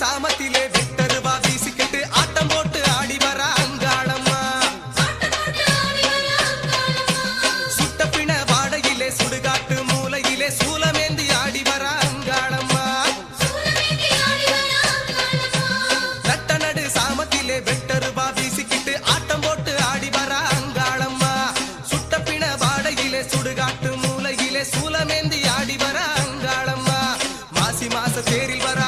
சாமத்திலே விட்டருவா வீசிக்கிட்டு ஆட்டம் போட்டு ஆடி வர அங்காளம்மா. சுட்ட பிண வாடையிலே சுடுகாட்டு மூலையிலே சூலமேந்தி ஆடி வர அங்காளம்மா. நட்ட நடு சாமத்திலே விட்டருவா வீசிக்கிட்டு ஆட்டம் போட்டு ஆடி வர அங்காளம்மா. சுட்ட பிண வாடையிலே சுடுகாட்டு மூலையிலே சூலமேந்தி ஆடி வர அங்காளம்மா. மாசி மாச தேரில் வர